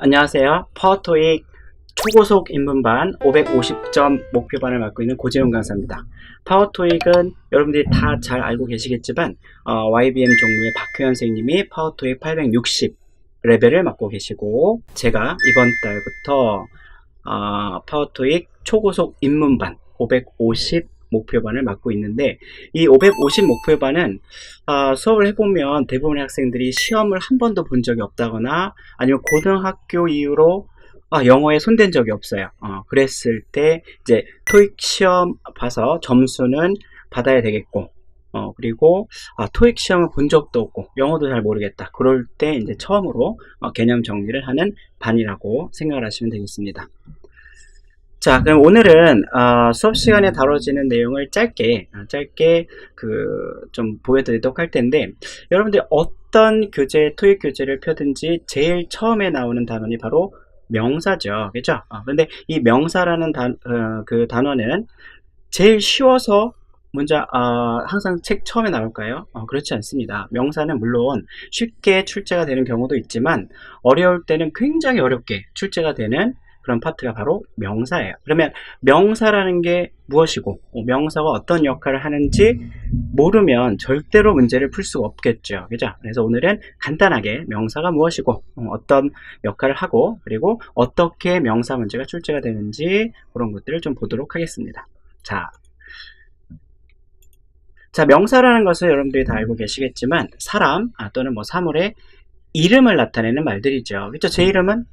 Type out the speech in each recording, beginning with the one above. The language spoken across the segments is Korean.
안녕하세요. 파워토익 초고속 입문반 550점 목표반을 맡고 있는 고재훈 강사입니다. 파워토익은 여러분들이 다 잘 알고 계시겠지만 어, YBM 종류의 박효연 선생님이 파워토익 860 레벨을 맡고 계시고 제가 이번 달부터 어, 파워토익 초고속 입문반 550 목표반을 맡고 있는데 이 550 목표반은 어, 수업을 해보면 대부분의 학생들이 시험을 한 번도 본 적이 없다거나 아니면 고등학교 이후로 아, 영어에 손댄 적이 없어요. 어, 그랬을 때 이제 토익 시험 봐서 점수는 받아야 되겠고 어, 그리고 아, 토익 시험을 본 적도 없고 영어도 잘 모르겠다. 그럴 때 이제 처음으로 어, 개념 정리를 하는 반이라고 생각을 하시면 되겠습니다. 자, 그럼 오늘은 어, 수업 시간에 다뤄지는 내용을 짧게 어, 짧게 그 좀 보여드리도록 할 텐데 여러분들 어떤 교재 토익 교재를 펴든지 제일 처음에 나오는 단원이 바로 명사죠, 그죠? 어, 근데 이 명사라는 단, 어, 그 단어는 제일 쉬워서 문자 어, 항상 책 처음에 나올까요? 어, 그렇지 않습니다. 명사는 물론 쉽게 출제가 되는 경우도 있지만 어려울 때는 굉장히 어렵게 출제가 되는 그런 파트가 바로 명사예요. 그러면 명사라는 게 무엇이고 어, 명사가 어떤 역할을 하는지 모르면 절대로 문제를 풀 수가 없겠죠. 그죠? 그래서 오늘은 간단하게 명사가 무엇이고 어, 떤 역할을 하고 그리고 어떻게 명사 문제가 출제가 되는지 그런 것들을 좀 보도록 하겠습니다. 자, 자 명사라는 것은 여러분들이 다 알고 계시겠지만 사람 아, 또는 뭐 사물의 이름을 나타내는 말들이죠. 그죠? 제 이름은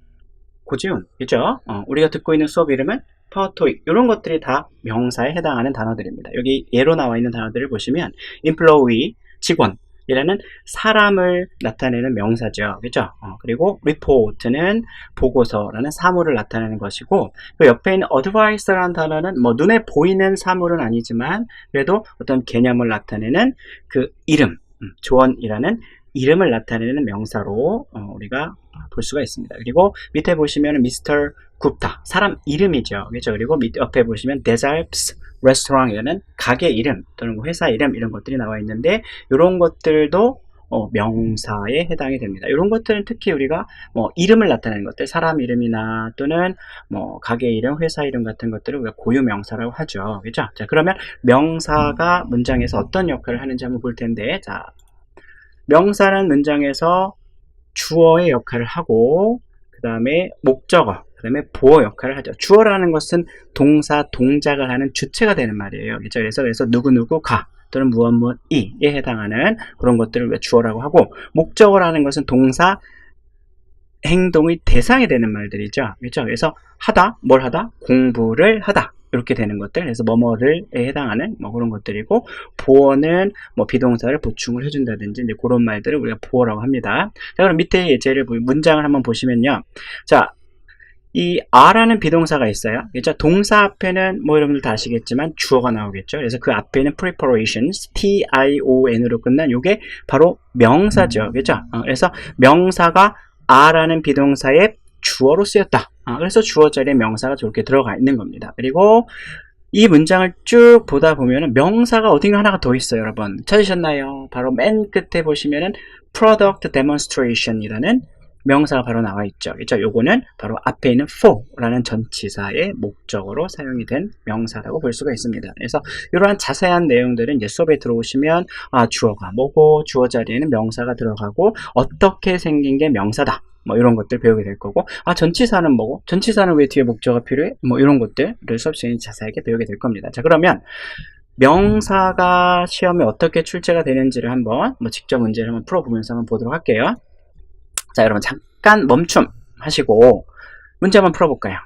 고지훈, 그죠? 어, 우리가 듣고 있는 수업 이름은 파워토익 이런 것들이 다 명사에 해당하는 단어들입니다. 여기 예로 나와 있는 단어들을 보시면 employee, 직원 이라는 사람을 나타내는 명사죠. 그죠? 어, 그리고 report는 보고서라는 사물을 나타내는 것이고 그 옆에 있는 advice라는 단어는 뭐 눈에 보이는 사물은 아니지만 그래도 어떤 개념을 나타내는 그 이름, 음, 조언이라는 이름을 나타내는 명사로 어, 우리가 볼 수가 있습니다. 그리고 밑에 보시면 미스터 굽타 사람 이름이죠. 그렇죠? 그리고 밑 옆에 보시면 데잘프스 레스토랑이라는 가게 이름 또는 뭐 회사 이름 이런 것들이 나와 있는데 이런 것들도 어, 명사에 해당이 됩니다. 이런 것들은 특히 우리가 뭐 이름을 나타내는 것들, 사람 이름이나 또는 뭐 가게 이름, 회사 이름 같은 것들을 우리가 고유 명사라고 하죠. 그죠? 자, 그러면 명사가 문장에서 어떤 역할을 하는지 한번 볼 텐데, 자, 명사는 문장에서 주어의 역할을 하고 그 다음에 목적어, 그 다음에 보어 역할을 하죠. 주어라는 것은 동사, 동작을 하는 주체가 되는 말이에요. 그렇죠? 그래서 그래서 누구누구가 또는 무엇 무엇이에 해당하는 그런 것들을 왜 주어라고 하고 목적어라는 것은 동사, 행동의 대상이 되는 말들이죠. 그렇죠? 그래서 하다, 뭘 하다? 공부를 하다. 이렇게 되는 것들 그래서 뭐뭐를에 해당하는 뭐 그런 것들이고 보어는 뭐 비동사를 보충을 해준다든지 이제 그런 말들을 우리가 보어라고 합니다. 자 그럼 밑에 예제를 문장을 한번 보시면요. 자이 are라는 비동사가 있어요. 그죠? 동사 앞에는 뭐 여러분들 다 아시겠지만 주어가 나오겠죠. 그래서 그 앞에는 preparations, t-i-o-n으로 끝난 이게 바로 명사죠. 그죠? 어, 그래서 명사가 are라는 비동사의 주어로 쓰였다. 아, 그래서 주어 자리에 명사가 저렇게 들어가 있는 겁니다. 그리고 이 문장을 쭉 보다 보면은 명사가 어딘가 하나가 더 있어요, 여러분. 찾으셨나요? 바로 맨 끝에 보시면은 product demonstration이라는 명사가 바로 나와 있죠. 그죠? 요거는 바로 앞에 있는 for라는 전치사의 목적으로 사용이 된 명사라고 볼 수가 있습니다. 그래서 이러한 자세한 내용들은 이제 수업에 들어오시면 아, 주어가 뭐고 주어 자리에는 명사가 들어가고 어떻게 생긴 게 명사다. 뭐 이런 것들 배우게 될 거고 아 전치사는 뭐고 전치사는 왜 뒤에 목적어가 필요해? 뭐 이런 것들을 수업 시간에 자세하게 배우게 될 겁니다. 자 그러면 명사가 시험에 어떻게 출제가 되는지를 한번 뭐 직접 문제를 한번 풀어보면서 한번 보도록 할게요. 자 여러분 잠깐 멈춤 하시고 문제 한번 풀어볼까요?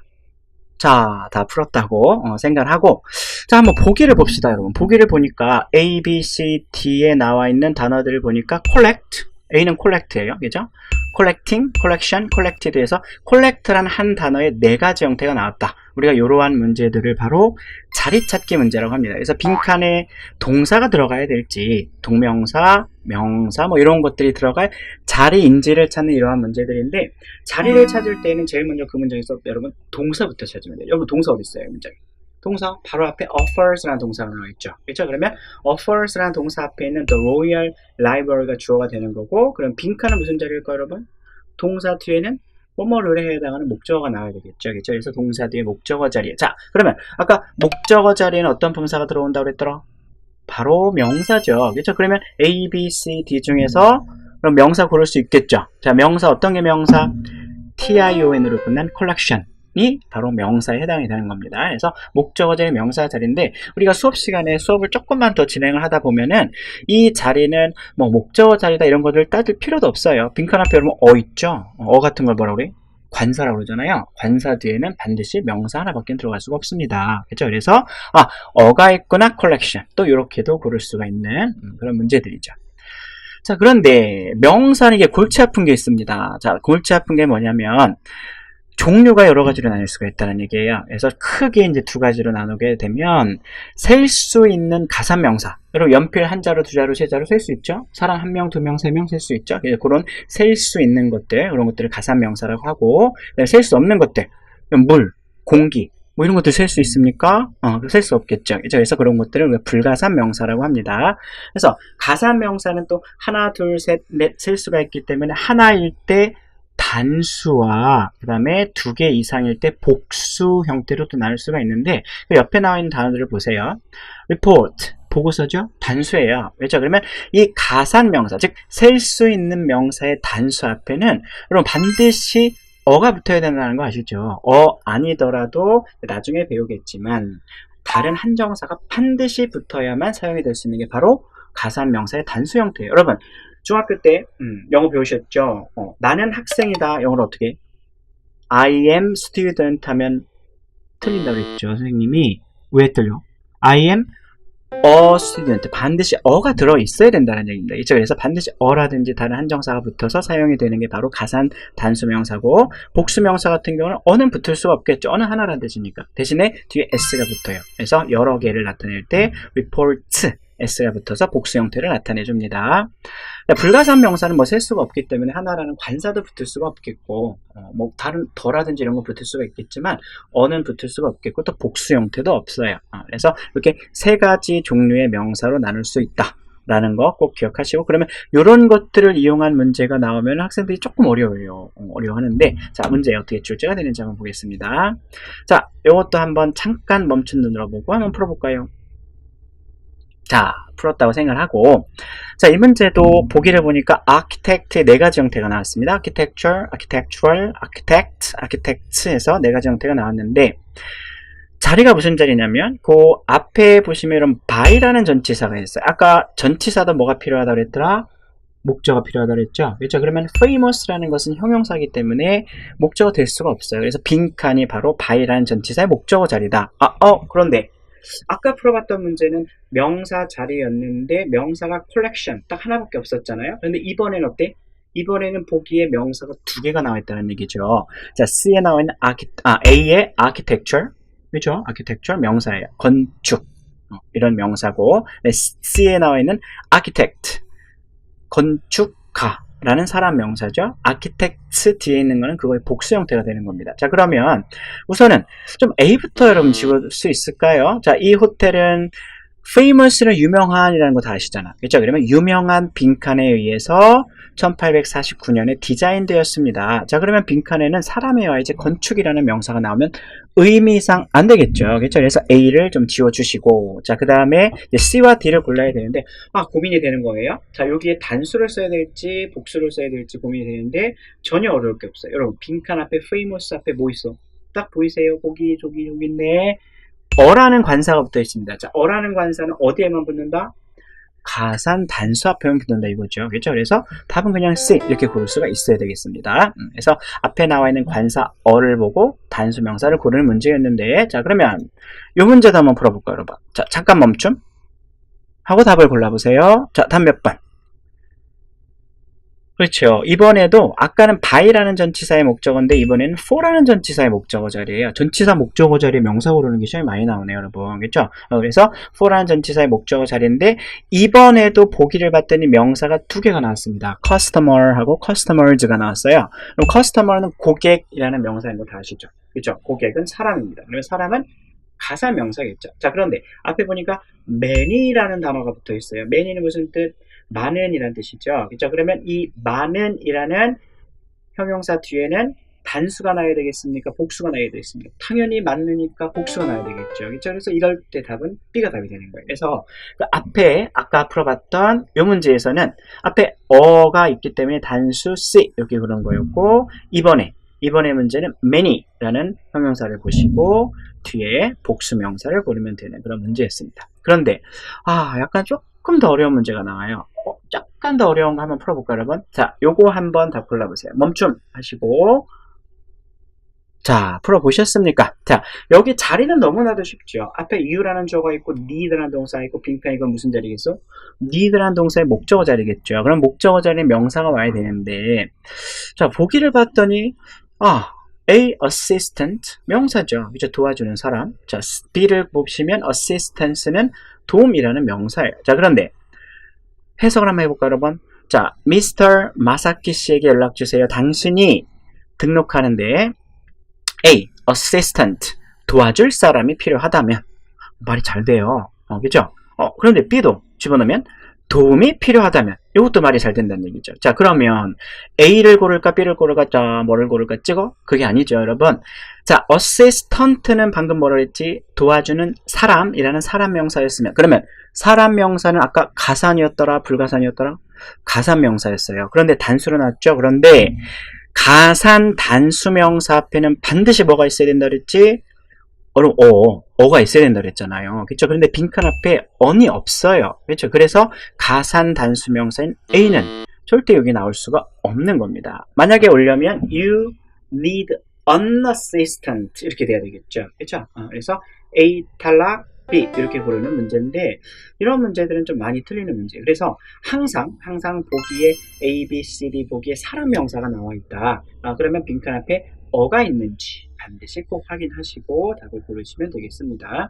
자, 다 풀었다고 어, 생각을 하고. 자, 한번 보기를 봅시다, 여러분. 보기를 보니까 A, B, C, D에 나와 있는 단어들을 보니까 collect, A는 collect예요. 그죠? collecting, collection, collected에서 collect라는 한 단어의 네 가지 형태가 나왔다. 우리가 이러한 문제들을 바로 자리 찾기 문제라고 합니다. 그래서 빈칸에 동사가 들어가야 될지 동명사, 명사 뭐 이런 것들이 들어갈 자리 인지를 찾는 이러한 문제들인데 자리를 찾을 때는 제일 먼저 그 문장에서 여러분 동사부터 찾으면 돼요. 여러분 동사 어디 있어요? 문장에. 동사 바로 앞에 offers라는 동사가 나와 있죠. 그렇죠? 그러면 offers라는 동사 앞에 있는 the Royal Library가 주어가 되는 거고 그럼 빈칸은 무슨 자리일까요, 여러분? 동사 뒤에는 뭐뭐를 해당하는 목적어가 나와야 되겠죠. 그렇죠? 그래서 동사 뒤에 목적어 자리에. 자, 그러면 아까 목적어 자리에는 어떤 품사가 들어온다고 그랬더라? 바로 명사죠. 그렇죠? 그러면 A, B, C, D 중에서 그럼 명사 고를 수 있겠죠. 자, 명사 어떤 게 명사? TION으로 끝난 컬렉션 이 바로 명사에 해당이 되는 겁니다. 그래서 목적어 자리 명사 자리인데 우리가 수업 시간에 수업을 조금만 더 진행을 하다 보면은 이 자리는 뭐 목적어 자리다 이런 것들 따질 필요도 없어요. 빈칸 앞에 여러분 어 있죠? 어 같은 걸 뭐라 그래? 관사라고 그러잖아요. 관사 뒤에는 반드시 명사 하나밖에 들어갈 수가 없습니다. 그렇죠? 그래서 아 어가 있거나 컬렉션 또 이렇게도 고를 수가 있는 음, 그런 문제들이죠. 자 그런데 명사는 이게 골치 아픈 게 있습니다. 자 골치 아픈 게 뭐냐면 종류가 여러 가지로 나눌 수가 있다는 얘기예요. 그래서 크게 이제 두 가지로 나누게 되면 셀 수 있는 가산 명사. 여러분 연필 한 자루, 두 자루, 세 자루 셀 수 있죠? 사람 한 명, 두 명, 세 명 셀 수 있죠? 그런 셀 수 있는 것들, 그런 것들을 가산 명사라고 하고 셀 수 없는 것들, 물, 공기, 뭐 이런 것들 셀 수 있습니까? 어, 셀 수 없겠죠. 그래서 그런 것들을 불가산 명사라고 합니다. 그래서 가산 명사는 또 하나, 둘, 셋, 넷 셀 수가 있기 때문에 하나일 때 단수와 그 다음에 두 개 이상일 때 복수 형태로 또 나눌 수가 있는데 그 옆에 나와 있는 단어들을 보세요. report 보고서죠. 단수예요. 왜죠? 그러면 이 가산 명사, 즉 셀 수 있는 명사의 단수 앞에는 여러분 반드시 어가 붙어야 된다는 거 아시죠? 어 아니더라도 나중에 배우겠지만 다른 한정사가 반드시 붙어야만 사용이 될 수 있는 게 바로 가산 명사의 단수 형태예요. 여러분 중학교 때 음, 영어 배우셨죠? 어, 나는 학생이다. 영어로 어떻게? I am student 하면 틀린다고 그랬죠. 선생님이 왜 틀려? I am a student 반드시 어가 들어 있어야 된다는 얘기입니다. 그렇죠? 그래서 반드시 어라든지 다른 한정사가 붙어서 사용이 되는 게 바로 가산 단수명사고 복수명사 같은 경우는 어는 붙을 수가 없겠죠. 어는 하나라는 뜻이니까 대신에 뒤에 s가 붙어요. 그래서 여러 개를 나타낼 때 report s가 붙어서 복수 형태를 나타내 줍니다. 불가산 명사는 뭐 셀 수가 없기 때문에 하나라는 관사도 붙을 수가 없겠고 어, 뭐 다른 더라든지 이런 거 붙을 수가 있겠지만 어는 붙을 수가 없겠고 또 복수 형태도 없어요. 어, 그래서 이렇게 세 가지 종류의 명사로 나눌 수 있다. 라는 거 꼭 기억하시고 그러면 이런 것들을 이용한 문제가 나오면 학생들이 조금 어려워요. 어, 어려워하는데 자 문제 어떻게 출제가 되는지 한번 보겠습니다. 자 이것도 한번 잠깐 멈춘 눈으로 보고 한번 풀어볼까요? 자, 풀었다고 생각을 하고 자, 이 문제도 보기를 보니까 architect의 네 가지 형태가 나왔습니다. architecture, architectural, architect, architects에서 네 가지 형태가 나왔는데 자리가 무슨 자리냐면 그 앞에 보시면 by라는 전치사가 있어요. 아까 전치사도 뭐가 필요하다고 그랬더라? 목적어가 필요하다고 그랬죠. 그렇죠? 그러면 famous라는 것은 형용사이기 때문에 목적어 될 수가 없어요. 그래서 빈칸이 바로 by라는 전치사의 목적어 자리다. 아, 어, 그런데 아까 풀어봤던 문제는 명사 자리였는데 명사가 컬렉션 딱 하나밖에 없었잖아요. 그런데 이번에는 어때? 이번에는 보기에 명사가 두 개가 나와 있다는 얘기죠. 자, C에 나와 있는 아키, 아, A의 architecture, 그죠? architecture 명사예요. 건축 어, 이런 명사고, 네, C에 나와 있는 architect, 건축가 라는 사람 명사죠. 아키텍트 뒤에 있는 거는 그거의 복수 형태가 되는 겁니다. 자, 그러면 우선은 좀 A부터 여러분 지울 수 있을까요? 자, 이 호텔은 famous는 유명한이라는 거 다 아시잖아. 그렇죠? 그러면 유명한 빈칸에 의해서 1849년에 디자인되었습니다. 자, 그러면 빈칸에는 사람에 와 이제 건축이라는 명사가 나오면 의미상 안 되겠죠. 그렇죠? 그래서 A를 좀 지워주시고, 자, 그 다음에 C와 D를 골라야 되는데, 아, 고민이 되는 거예요. 자, 여기에 단수를 써야 될지, 복수를 써야 될지 고민이 되는데, 전혀 어려울 게 없어요. 여러분, 빈칸 앞에 famous 앞에 뭐 있어? 딱 보이세요? 거기, 저기, 여기 있네. 어라는 관사가 붙어 있습니다. 자, 어라는 관사는 어디에만 붙는다? 가산 단수 앞에만 붙는다 이거죠. 그렇죠? 그래서 답은 그냥 C 이렇게 고를 수가 있어야 되겠습니다. 음, 그래서 앞에 나와 있는 관사 어를 보고 단수 명사를 고르는 문제였는데 자 그러면 이 문제도 한번 풀어볼까요, 여러분? 자 잠깐 멈춤 하고 답을 골라보세요. 자, 답 몇 번? 그렇죠. 이번에도 아까는 by라는 전치사의 목적어인데 이번에는 for라는 전치사의 목적어 자리예요. 전치사 목적어 자리에 명사 고르는 게 시험이 많이 나오네요, 여러분. 그렇죠? 그래서 for라는 전치사의 목적어 자리인데 이번에도 보기를 봤더니 명사가 두 개가 나왔습니다. customer하고 customers가 나왔어요. 그럼 customer는 고객이라는 명사인 거 다 아시죠? 그렇죠? 고객은 사람입니다. 그러면 사람은 가사 명사겠죠. 자, 그런데 앞에 보니까 many라는 단어가 붙어 있어요. many는 무슨 뜻? 많은이라는 뜻이죠. 그렇죠? 그러면 이 많은 이라는 형용사 뒤에는 단수가 나야 되겠습니까? 복수가 나야 되겠습니까? 당연히 맞느니까 복수가 나야 되겠죠. 그렇죠? 그래서 이럴 때 답은 B가 답이 되는 거예요. 그래서 그 앞에 아까 풀어봤던 이 문제에서는 앞에 어가 있기 때문에 단수 C 이렇게 그런 거였고 이번에 이번에 문제는 many라는 형용사를 보시고 뒤에 복수 명사를 고르면 되는 그런 문제였습니다. 그런데 아 약간 조금 더 어려운 문제가 나와요. 어, 약간 더 어려운 거 한번 풀어볼까요, 여러분? 자, 요거 한번 다 골라보세요. 멈춤 하시고 자, 풀어보셨습니까? 자, 여기 자리는 너무나도 쉽죠. 앞에 you라는 주어가 있고 need라는 동사가 있고 빈칸 이건 무슨 자리겠어? need라는 동사의 목적어 자리겠죠. 그럼 목적어 자리에 명사가 와야 되는데 자, 보기를 봤더니 아, A assistant 명사죠. 이제 도와주는 사람. 자, B를 보시면 assistance는 도움이라는 명사예요. 자, 그런데 해석을 한번 해볼까요, 여러분? 자, 미스터 마사키 씨에게 연락 주세요. 당신이 등록하는데 A, assistant 도와줄 사람이 필요하다면 말이 잘 돼요. 어, 그죠? 어, 그런데 B도 집어넣으면 도움이 필요하다면 이것도 말이 잘 된다는 얘기죠. 자, 그러면 A를 고를까 B를 고를까 자, 뭐를 고를까 찍어? 그게 아니죠, 여러분. 자, assistant는 방금 뭐라 했지? 도와주는 사람이라는 사람 명사였으면 그러면 사람 명사는 아까 가산이었더라, 불가산이었더라? 가산 명사였어요. 그런데 단수로 나왔죠. 그런데 가산 단수 명사 앞에는 반드시 뭐가 있어야 된다 그랬지? 어로 어, 어가 있어야 된다 그랬잖아요. 그렇죠? 그런데 빈칸 앞에 on이 없어요. 그렇죠? 그래서 가산 단수 명사인 A는 절대 여기 나올 수가 없는 겁니다. 만약에 오려면 you need an assistant 이렇게 돼야 되겠죠. 그렇죠? 어, 그래서 A 탈락 B 이렇게 고르는 문제인데 이런 문제들은 좀 많이 틀리는 문제. 그래서 항상 항상 보기에 A, B, C, D 보기에 사람 명사가 나와 있다. 아, 그러면 빈칸 앞에 어가 있는지 반드시 꼭 확인하시고 답을 고르시면 되겠습니다.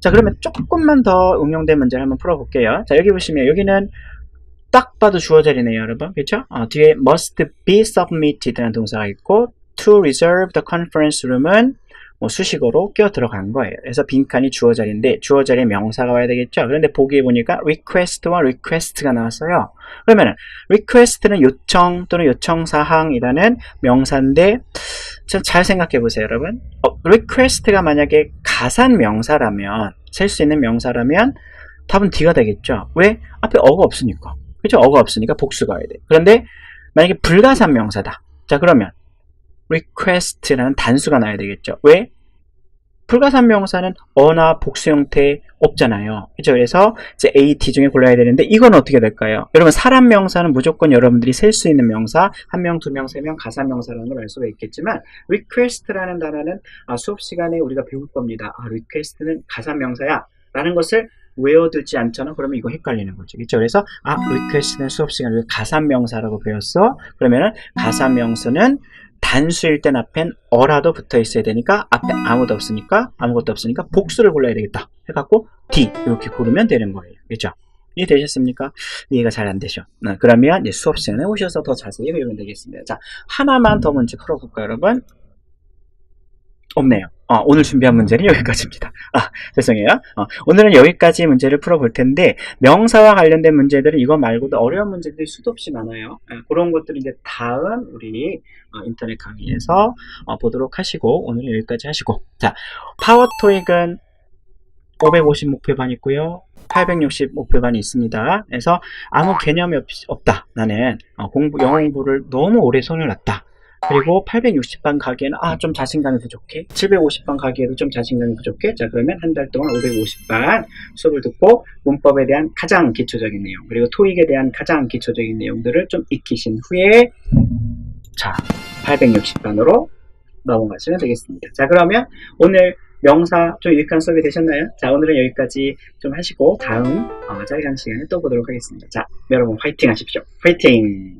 자 그러면 조금만 더 응용된 문제를 한번 풀어볼게요. 자 여기 보시면 여기는 딱 봐도 주어 자리네요 여러분 그렇죠? 어, 뒤에 must be submitted라는 동사가 있고 to reserve the conference room은 뭐 수식어로 끼어 들어간 거예요. 그래서 빈칸이 주어 자리인데 주어 자리에 명사가 와야 되겠죠. 그런데 보기에 보니까 request와 request가 나왔어요. 그러면은 request는 요청 또는 요청 사항이라는 명사인데 잘 생각해 보세요, 여러분. 어, request가 만약에 가산 명사라면 셀 수 있는 명사라면 답은 D가 되겠죠. 왜? 앞에 어가 없으니까. 그죠? 어가 없으니까 복수가 와야 돼. 그런데 만약에 불가산 명사다. 자, 그러면 request라는 단수가 나야 되겠죠. 왜? 불가산 명사는 어나 복수 형태 없잖아요. 그죠? 그래서 이제 A, D 중에 골라야 되는데 이건 어떻게 될까요? 여러분 사람 명사는 무조건 여러분들이 셀 수 있는 명사 한 명, 두 명, 세 명 가산 명사라는 걸 알 수가 있겠지만 request라는 단어는 아, 수업 시간에 우리가 배울 겁니다. 아, request는 가산 명사야 라는 것을 외워두지 않잖아. 그러면 이거 헷갈리는 거죠. 그렇죠? 그래서 아, request는 수업 시간에 가산 명사라고 배웠어. 그러면은 가산 명사는 단수일 땐 앞엔 어라도 붙어 있어야 되니까 앞에 아무도 없으니까 아무것도 없으니까 복수를 골라야 되겠다. 해갖고 D 이렇게 고르면 되는 거예요. 그죠? 이해되셨습니까? 이해가 잘 안 되죠 네, 그러면 수업 시간에 오셔서 더 자세히 배우면 되겠습니다. 자 하나만 더 문제 풀어볼까요 여러분 없네요 어, 오늘 준비한 문제는 여기까지입니다. 아, 죄송해요. 어, 오늘은 여기까지 문제를 풀어볼 텐데 명사와 관련된 문제들은 이거 말고도 어려운 문제들이 수도 없이 많아요. 예, 그런 것들을 이제 다음 우리 어, 인터넷 강의에서 어, 보도록 하시고 오늘은 여기까지 하시고 자 파워토익은 550 목표반 있고요. 860 목표반이 있습니다. 그래서 아무 개념이 없, 없다. 나는 어, 공부 영어 공부를 너무 오래 손을 놨다. 그리고 860반 가기에는 아 좀 자신감이 부족해. 750반 가기에도 좀 자신감이 부족해. 자 그러면 한 달 동안 550반 수업을 듣고 문법에 대한 가장 기초적인 내용 그리고 토익에 대한 가장 기초적인 내용들을 좀 익히신 후에 자 860반으로 넘어가시면 되겠습니다. 자 그러면 오늘 명사 좀 유익한 수업이 되셨나요? 자 오늘은 여기까지 좀 하시고 다음 어, 짜리강 시간에 또 보도록 하겠습니다. 자 여러분 화이팅 하십시오. 화이팅